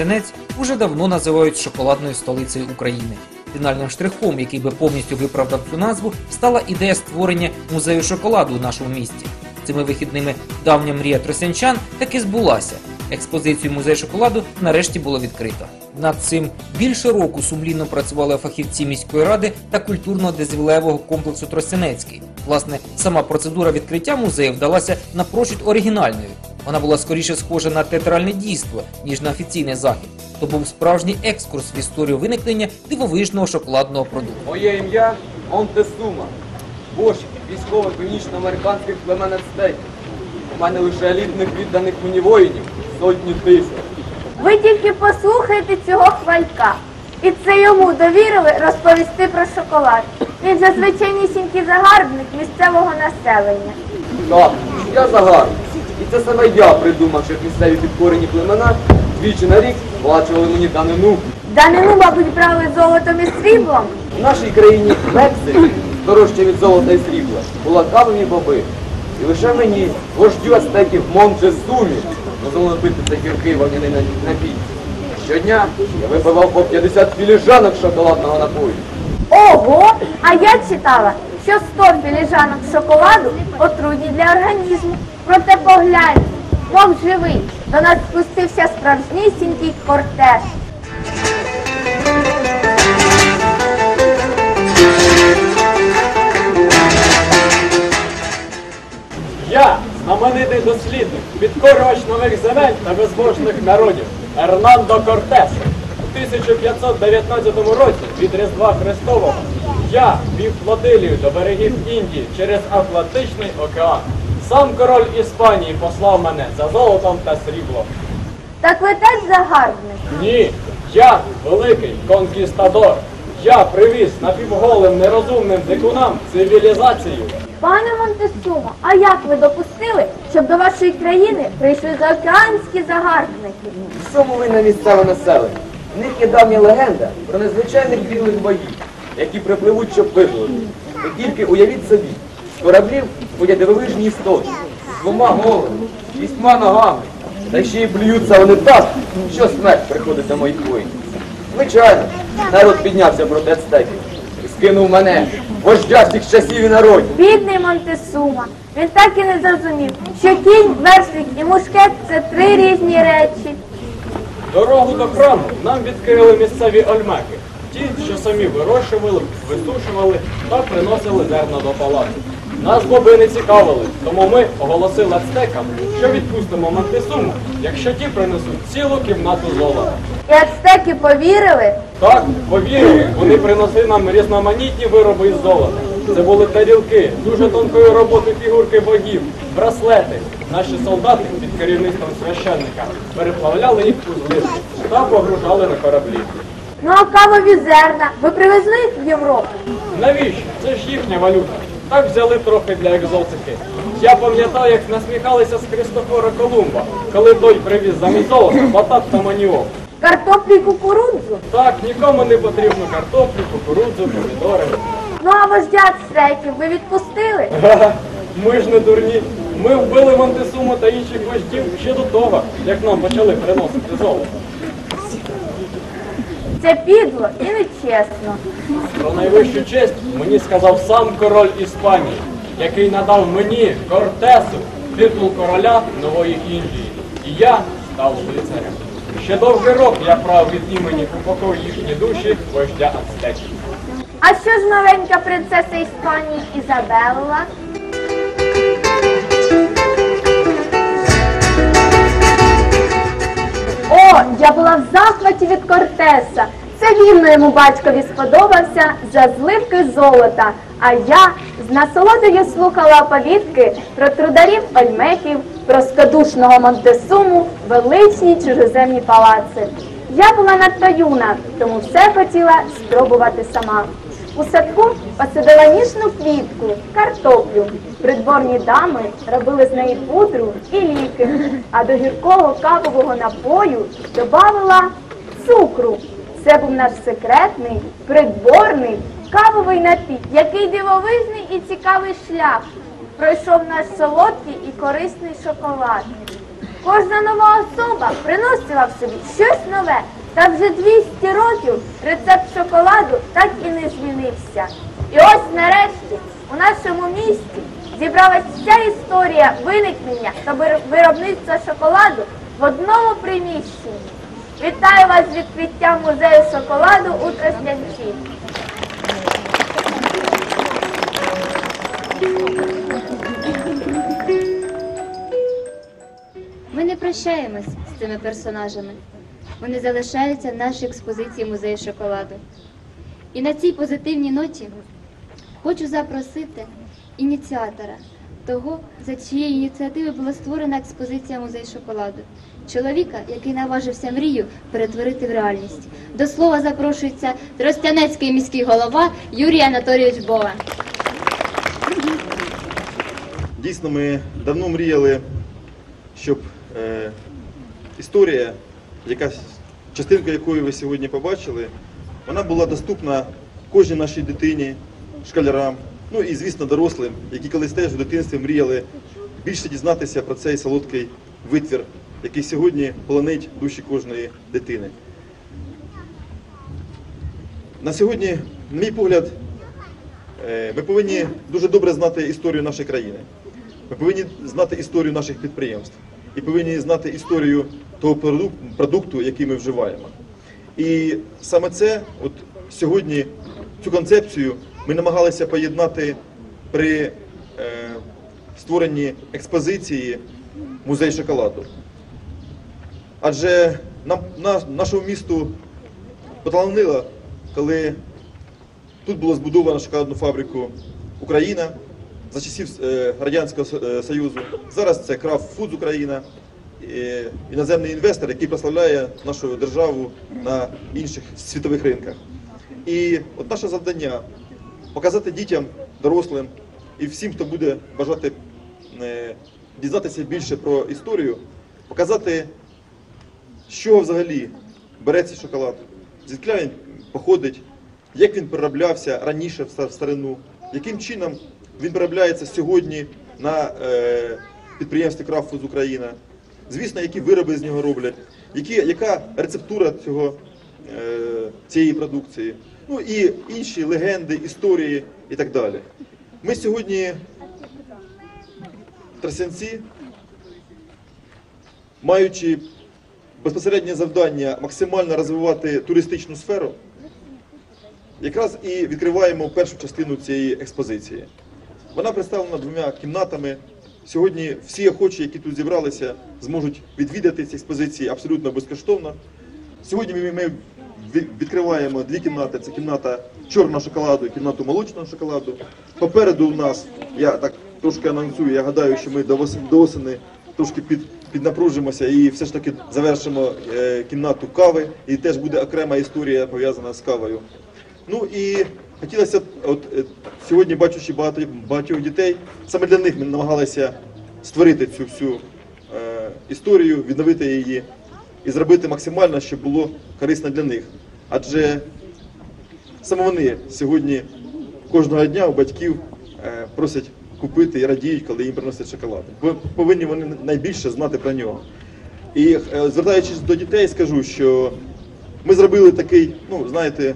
Тростянець уже давно називають шоколадною столицею України. Фінальним штрихом, який би повністю виправдав цю назву, стала ідея створення музею шоколаду у нашому місті. Цими вихідними давня мрія тростянчан таки збулася. Експозицію музею шоколаду нарешті було відкрито. Над цим більше року сумлінно працювали фахівці міської ради та культурно-дозвілевого комплексу Тростянецький. Власне, сама процедура відкриття музею вдалася напрочуд оригінальною. Вона була скоріше схожа на театральне дійство, ніж на офіційний захід. То був справжній екскурс в історію виникнення дивовижного шоколадного продукту. Моє ім'я Монтесума. Вождь військових північноамериканських племен ацтеків. У мене лише елітних відданих мені воїнів сотні тисяч. Ви тільки послухайте цього хвалька. І це йому довірили розповісти про шоколад. Він зазвичайнісінький загарбник місцевого населення. Так, я загарбник. І це саме я придумав, щоб місцеві підкорені племена двічі на рік плачували мені данину. Данину, мабуть, брали золотом і сріблом. В нашій країні Мексики, дорожче від золота і срібла, була кавові боби. І лише мені, вождю ацтеків Монтесумі, дозволили пити цей гіркий вогняний на- напій. Щодня я випивав по 50 філіжанок шоколадного напою. Ого! А я читала, що 100 філіжанок шоколаду отруйні для організму. Проте поглянь, мов живий, до нас спустився справжнісінький кортеж. Я, знаменитий дослідник, підкорювач нових земель та безбожних народів Ернандо Кортес. У 1519 році від Різдва Христового я вів флотилію до берегів Індії через Атлантичний океан. Сам король Іспанії послав мене за золотом та сріблом. Так ви теж загарбник. Ні, я великий конкістадор. Я привіз напівголим нерозумним дикунам цивілізацію. Пане Монтесумо, а як ви допустили, щоб до вашої країни прийшли заокеанські загарбники? Чому винне місцеве населення? В них є давня легенда про незвичайних білих боїв, які припливуть, щоб виплити. Ви тільки уявіть собі, з кораблів ходять дивовижні істоти, з двома головами, шістьма ногами, та ще й плюються вони так, що смерть приходить до моїх воїнів. Звичайно, народ піднявся проти ацтеків і скинув мене, вождя всіх часів і народів. Бідний Монтесума. Він так і не зрозумів, що кінь, вершник і мушкет це три різні речі. Дорогу до храму нам відкрили місцеві ольмеки. Ті, що самі вирощували, висушували та приносили зерна до палацу. Нас боби не цікавили, тому ми оголосили ацтекам, що відпустимо Монтесуму, якщо ті принесуть цілу кімнату золота. І ацтеки повірили, Так, повірили, вони принесли нам різноманітні вироби із золота. Це були тарілки, дуже тонкої роботи фігурки богів, браслети. Наші солдати під керівництвом священника переплавляли їх у злитки та погружали на кораблі. ну а кавові зерна. Ви привезли їх в Європу? Навіщо? Це ж їхня валюта. Так взяли трохи для екзотики. Я пам'ятаю, як насміхалися з Христофора Колумба, коли той привіз замість золота батат та маніок. Картоплю і кукурудзу? Так, нікому не потрібно картоплю, кукурудзу, помідори. Ну а вождя ацтеків ви відпустили? Ха-ха, Ми ж не дурні. Ми вбили Монтесуму та інших вождів ще до того, як нам почали приносити золото. Це підло і нечесно. Про найвищу честь мені сказав сам король Іспанії, який надав мені Кортесу титул короля нової Індії. І я став лицарем. Ще довгий рок я прав від імені упокою їхні душі вождя ацтеків. А що ж маленька принцеса Іспанії Ізабелла? Я була в захваті від Кортеса. Це вірно йому батькові сподобався за зливки золота. А я з насолодою слухала оповідки про трударів Ольмеків, про скадушного Монтесуму, величні чужоземні палаци. Я була надто юна, тому все хотіла спробувати сама. У садку посадила ніжну квітку, картоплю. Придворні дами робили з неї пудру і ліки, а до гіркого кавового напою додавала цукру. Це був наш секретний, придворний кавовий напій, який дивовижний і цікавий шлях пройшов наш солодкий і корисний шоколад. Кожна нова особа приносила в собі щось нове. Та вже 200 років рецепт шоколаду так і не змінився. І ось нарешті у нашому місті зібралась вся історія виникнення та виробництва шоколаду в одному приміщенні. Вітаю вас з відкриттям музею шоколаду у Тростянці. Ми не прощаємось з цими персонажами. Вони залишаються в нашій експозиції музею шоколаду. І на цій позитивній ноті хочу запросити ініціатора того, за чиєї ініціативи була створена експозиція музею шоколаду. Чоловіка, який наважився мрію перетворити в реальність. До слова запрошується Тростянецький міський голова Юрій Анатолійович Бова. Дійсно, ми давно мріяли, щоб е, історія, яка, частинка якої ви сьогодні побачили, вона була доступна кожній нашій дитині, школярам, ну і, звісно, дорослим, які колись теж в дитинстві мріяли більше дізнатися про цей солодкий витвір, який сьогодні полонить душі кожної дитини. На сьогодні, на мій погляд, Е, Ми повинні дуже добре знати історію нашої країни. Ми повинні знати історію наших підприємств і повинні знати історію того продукту, який ми вживаємо. І саме це, от сьогодні, цю концепцію ми намагалися поєднати при е, створенні експозиції музей шоколаду. Адже нам, на, нашому місту поталанило, коли Тут було збудовано шоколадну фабрику Україна за часів е, Радянського е, Союзу. Зараз це Крафт Фудз Україна, іноземний інвестор, який прославляє нашу державу на інших світових ринках. І от наше завдання показати дітям, дорослим і всім, хто буде бажати е, дізнатися більше про історію, показати чого взагалі береться шоколад, звідки він походить, як він перероблявся раніше в старину, яким чином він переробляється сьогодні на е, підприємстві Крафтфуз Україна, звісно, які вироби з нього роблять, які, яка рецептура цього, е, цієї продукції, ну і інші легенди, історії і так далі. Ми сьогодні в Тростянці, маючи безпосереднє завдання максимально розвивати туристичну сферу, якраз і відкриваємо першу частину цієї експозиції. Вона представлена двома кімнатами. Сьогодні всі охочі, які тут зібралися, зможуть відвідати ці експозиції абсолютно безкоштовно. Сьогодні ми, відкриваємо дві кімнати: це кімната чорного шоколаду і кімнату молочного шоколаду. Попереду у нас, я так трошки анонсую, я гадаю, що ми до осені трошки під, піднапружимося і все ж таки завершимо е, кімнату кави. І теж буде окрема історія пов'язана з кавою. Ну і хотілося от е, сьогодні бачучи багато багатьох дітей, саме для них ми намагалися створити цю всю е, історію, відновити її і зробити максимально, щоб було корисно для них. Адже саме вони сьогодні кожного дня у батьків е, просять купити і радіють, коли їм приносять шоколад. Бо повинні вони найбільше знати про нього. І е, звертаючись до дітей, скажу, що ми зробили такий, ну знаєте,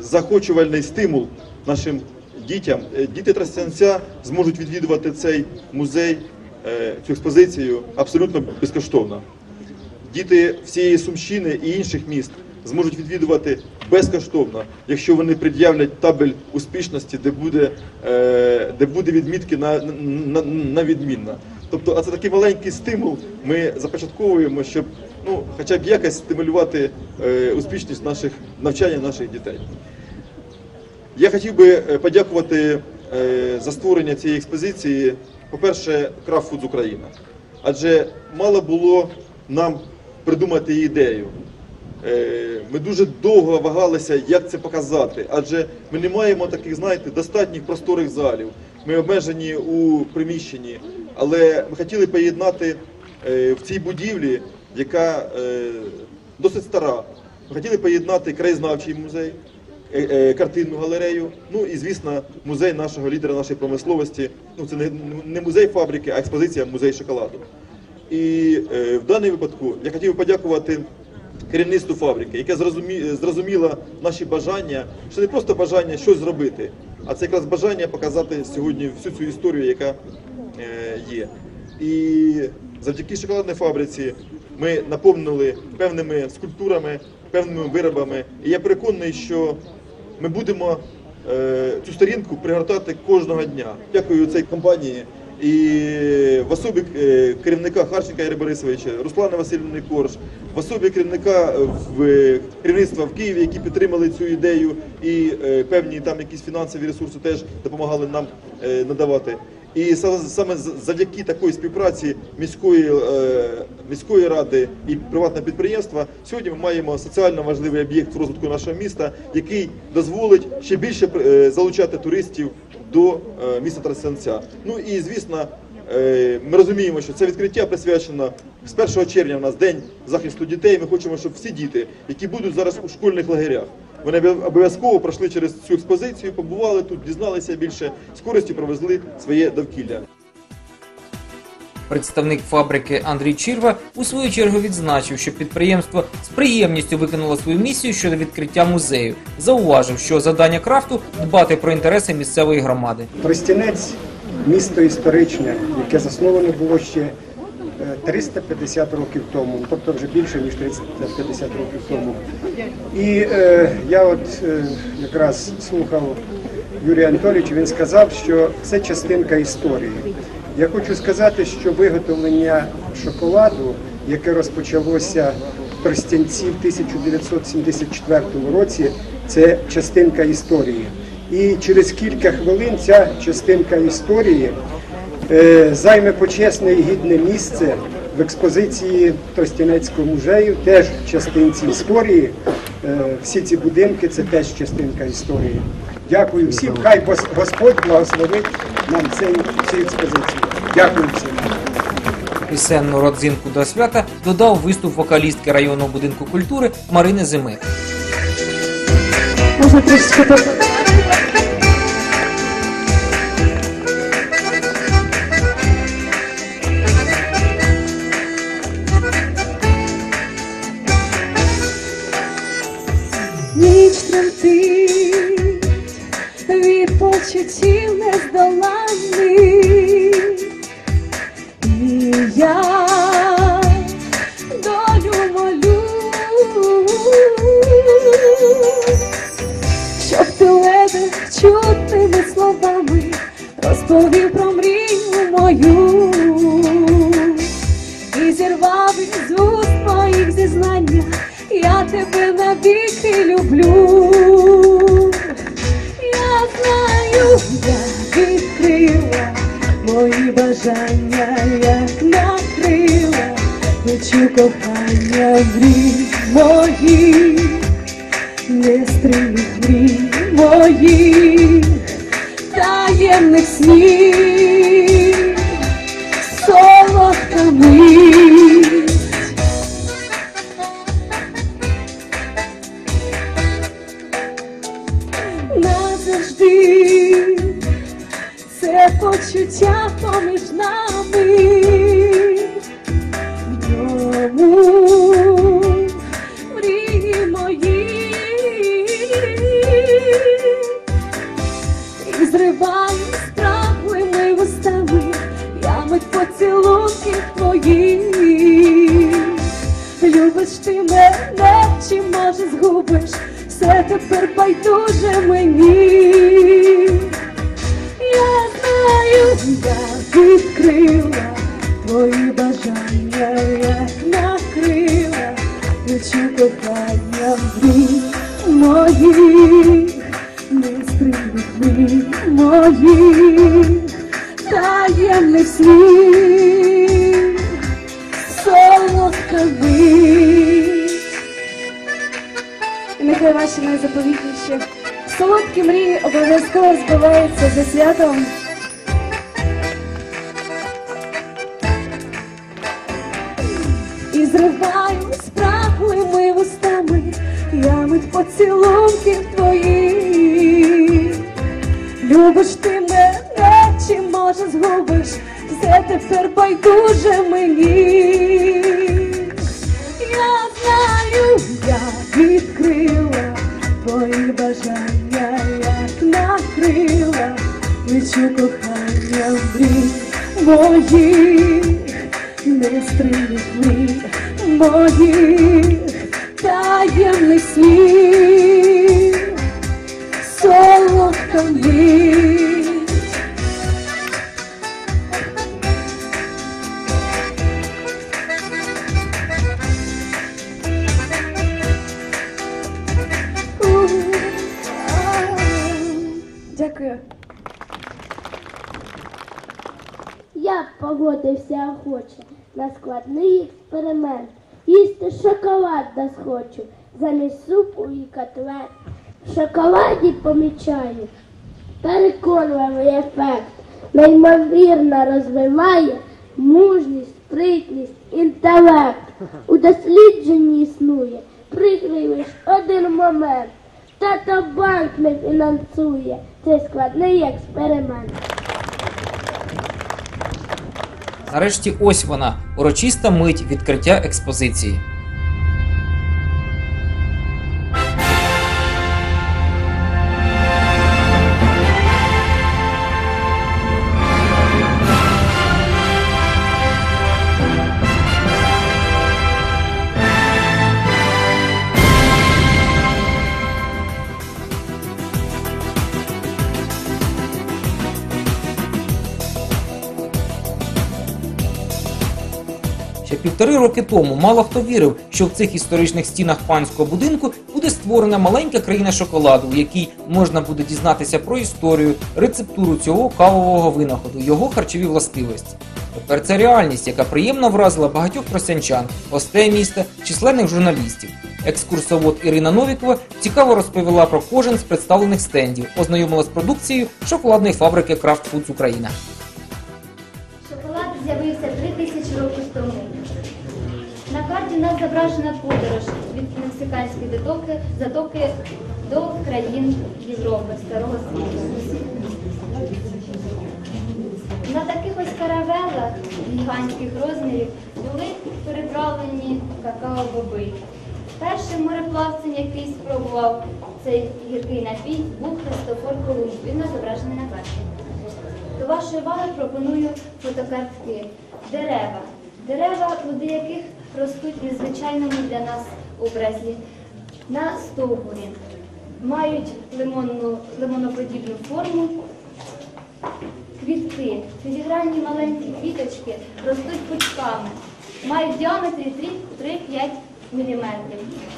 захочувальний стимул нашим дітям. Е, Діти Тростянця зможуть відвідувати цей музей, е, цю експозицію абсолютно безкоштовно. Діти всієї Сумщини і інших міст зможуть відвідувати безкоштовно, якщо вони пред'являть табель успішності, де буде, е, де буде відмітки на, на, на відмінно. Тобто, а це такий маленький стимул. Ми започатковуємо, щоб ну, хоча б якось стимулювати е, успішність наших навчання наших дітей. Я хотів би е, подякувати е, за створення цієї експозиції, по-перше, Крафт Фудз Україна. Адже мало було нам придумати ідею. Е, Ми дуже довго вагалися, як це показати, адже ми не маємо таких, знаєте, достатніх просторих залів. Ми обмежені у приміщенні, але ми хотіли поєднати е, в цій будівлі, яка е, досить стара. Хотіли поєднати краєзнавчий музей, е, е, картинну галерею, ну і звісно, музей нашого лідера нашої промисловості. Ну це не, не музей фабрики, а експозиція музей шоколаду. І е, в даному випадку я хотів подякувати керівництву фабрики, яке зрозумі, зрозуміло наші бажання, що не просто бажання щось зробити, а це якраз бажання показати сьогодні всю цю історію, яка е, є. І завдяки шоколадній фабриці ми наповнили певними скульптурами, певними виробами. І я переконаний, що ми будемо е, цю сторінку пригортати кожного дня. Дякую цій компанії і в особі е, керівника Харченка Ігоря Борисовича, Руслана Васильівни Корж, в особі керівника е, в керівництва в Києві, які підтримали цю ідею, і певні там якісь фінансові ресурси теж допомагали нам надавати. І са- саме завдяки такої співпраці міської, е, міської ради і приватного підприємства сьогодні ми маємо соціально важливий об'єкт в розвитку нашого міста, який дозволить ще більше е, залучати туристів до е, міста Трасенця. Ну і звісно, ми розуміємо, що це відкриття присвячено з 1 червня. У нас день захисту дітей. Ми хочемо, щоб всі діти, які будуть зараз у школьних лагерях. Вони обов- обов'язково пройшли через цю експозицію, побували тут, дізналися більше, з користю провезли своє довкілля. Представник фабрики Андрій Чірва у свою чергу відзначив, що підприємство з приємністю виконало свою місію щодо відкриття музею. Зауважив, що завдання крафту дбати про інтереси місцевої громади. Тростянець місто історичне, яке засноване було ще 350 років тому, тобто вже більше ніж 350 років тому. І е, я от е, якраз слухав Юрія Анатолійовича, він сказав, що це частинка історії. Я хочу сказати, що виготовлення шоколаду, яке розпочалося в Тростянці в 1974 році, це частинка історії. І через кілька хвилин ця частинка історії е, займе почесне і гідне місце в експозиції Тростянецького музею, теж частинці історії. Е, всі ці будинки це теж частинка історії. Дякую всім. Хай Господь благословить нам цю експозицію. Дякую всім. Пісенну родзинку до свята додав виступ вокалістки районного будинку культури Марини Зими. Можна мою. І зірвав із уст моїх зізнання, я тебе навіки люблю. Я знаю, я відкрила мої бажання, як накрила, Хочу кохання мрій почуття поміж нами. В ньому мрії мої і зриваю страхлими вустами, я мить поцілунків твоїх. Любиш ти мене, чи може згубиш, все тепер байдуже мені. Я відкрила твої бажання, як накрила, Відчу кохання мрій моїх, нестримних мрій моїх, таємних снів, солодка мить. І нехай ваші найзаповітніші солодкі мрії обов'язково збуваються за святом. Поцілунків твоїх. Любиш ти мене, чи може згубиш, все тепер байдуже мені. Я знаю, я відкрила твої бажання, як накрила, лечу кохання мрій моїх, нестримних мрій моїх таємних слів, солодка мить. Дякую. Я погодився охоче на складний експеримент. Їсти шоколад да схочу, замість супу і котлет. В шоколаді помічаю переконливий ефект. Неймовірно розвиває мужність, спритність, інтелект. У дослідженні існує прикрий лиш один момент. Тато банк не фінансує цей складний експеримент. Нарешті ось вона урочиста мить відкриття експозиції. Ще півтори роки тому мало хто вірив, що в цих історичних стінах панського будинку буде створена маленька країна шоколаду, в якій можна буде дізнатися про історію, рецептуру цього кавового винаходу, його харчові властивості. Тепер це реальність, яка приємно вразила багатьох просянчан, гостей міста, численних журналістів. Екскурсовод Ірина Новікова цікаво розповіла про кожен з представлених стендів, ознайомила з продукцією шоколадної фабрики Kraft Foods Україна. Шоколад з'явився три. У нас зображена подорож від мексиканської затоки, затоки до країн Європи, Старого Світу. На таких ось каравелах гігантських розмірів були переправлені какао-боби. Першим мореплавцем, який спробував цей гіркий напій, був Христофор Колумб. Він зображений на карті. До вашої уваги пропоную фотокартки. Дерева. Дерева, плоди яких ростуть в незвичайному для нас образі на стовбурі. Мають лимонну, лимоноподібну форму. Квітки. Філігранні маленькі квіточки ростуть пучками. Мають діаметрі 3-5 мм.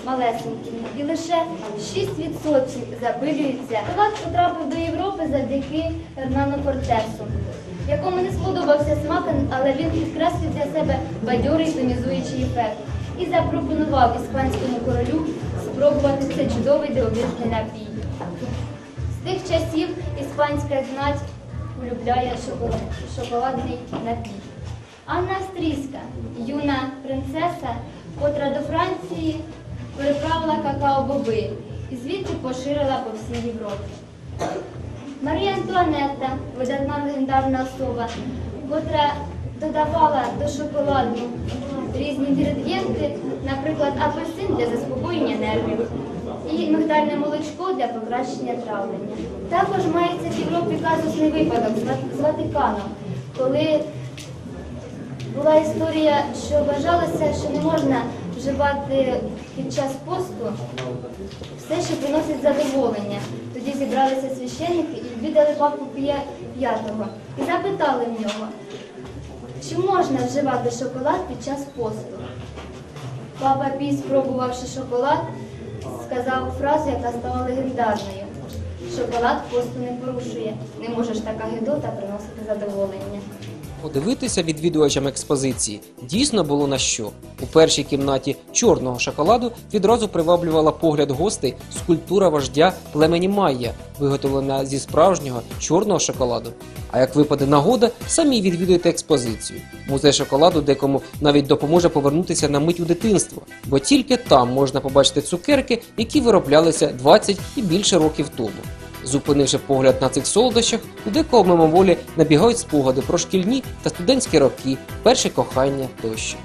Малесенькі. І лише 6% запилюються. Шоколад потрапив до Європи завдяки Ернану Кортесу, якому не сподобався смак, але він підкреслив для себе бадьорий тонізуючий ефект і запропонував іспанському королю спробувати цей чудовий дивовижний напій. З тих часів іспанська знать шоколад, шоколадний напій. Анна Австрійська, юна принцеса, котра до Франції переправила какао-боби і звідти поширила по всій Європі. Марія Антуанетта, видатна легендарна особа, котра додавала до шоколаду різні інгредієнти, наприклад, апельсин для заспокоєння нервів і мигдальне молочко для покращення травлення. Також мається в Європі казусний випадок з Ва- Ватиканом, коли була історія, що вважалося, що не можна вживати під час посту все, що приносить задоволення. Тоді зібралися священники відвідали папу п'ятого і запитали в нього, чи можна вживати шоколад під час посту. Папа Пій, спробувавши шоколад, сказав фразу, яка стала легендарною. Шоколад посту не порушує, не можеш така гидота приносити задоволення. Подивитися відвідувачам експозиції дійсно було на що. У першій кімнаті чорного шоколаду відразу приваблювала погляд гостей скульптура вождя племені Майя, виготовлена зі справжнього чорного шоколаду. А як випаде нагода, самі відвідуйте експозицію. Музей шоколаду декому навіть допоможе повернутися на мить у дитинство, бо тільки там можна побачити цукерки, які вироблялися 20 і більше років тому. Зупинивши погляд на цих солодощах, у декого мимоволі набігають спогади про шкільні та студентські роки, перше кохання тощо.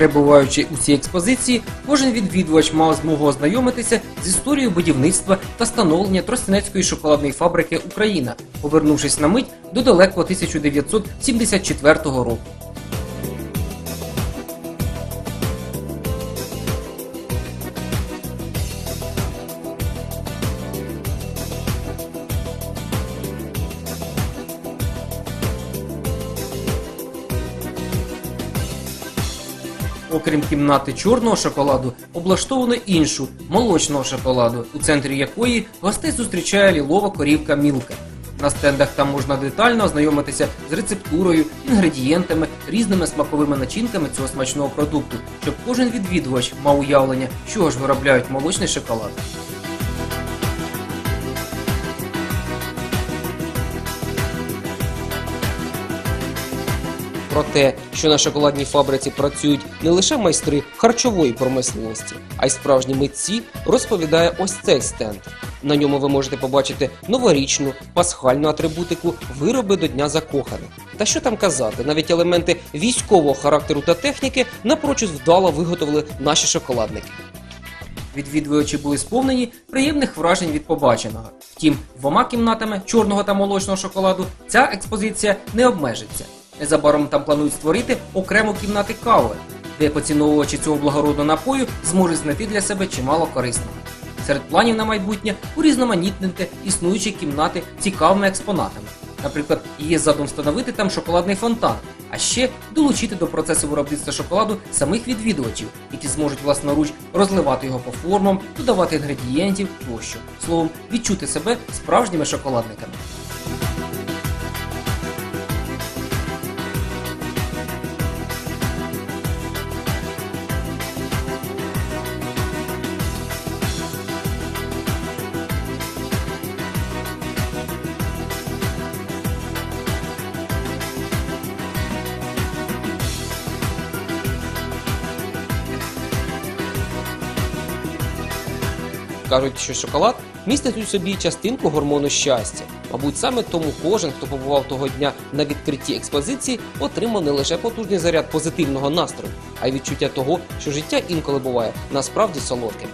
Перебуваючи у цій експозиції, кожен відвідувач мав змогу ознайомитися з історією будівництва та становлення Тростянецької шоколадної фабрики Україна, повернувшись на мить до далекого 1974 року. Окрім кімнати чорного шоколаду, облаштовано іншу молочного шоколаду, у центрі якої гостей зустрічає лілова корівка Мілка. На стендах там можна детально ознайомитися з рецептурою, інгредієнтами, різними смаковими начинками цього смачного продукту, щоб кожен відвідувач мав уявлення, що ж виробляють молочний шоколад. Про те, що на шоколадній фабриці працюють не лише майстри харчової промисловості, а й справжні митці, розповідає ось цей стенд. На ньому ви можете побачити новорічну, пасхальну атрибутику, вироби до Дня закоханих. Та що там казати, навіть елементи військового характеру та техніки напрочуд вдало виготовили наші шоколадники. Відвідувачі були сповнені приємних вражень від побаченого. Втім, двома кімнатами чорного та молочного шоколаду ця експозиція не обмежиться. Незабаром там планують створити окрему кімнати кави, де поціновувачі цього благородного напою зможуть знайти для себе чимало корисного. Серед планів на майбутнє урізноманітнити існуючі кімнати цікавими експонатами. Наприклад, є задум встановити там шоколадний фонтан, а ще долучити до процесу виробництва шоколаду самих відвідувачів, які зможуть власноруч розливати його по формам, додавати інгредієнтів тощо. Словом, відчути себе справжніми шоколадниками. Кажуть, що шоколад містить у собі частинку гормону щастя. Мабуть, саме тому кожен, хто побував того дня на відкритті експозиції, отримав не лише потужний заряд позитивного настрою, а й відчуття того, що життя інколи буває насправді солодким.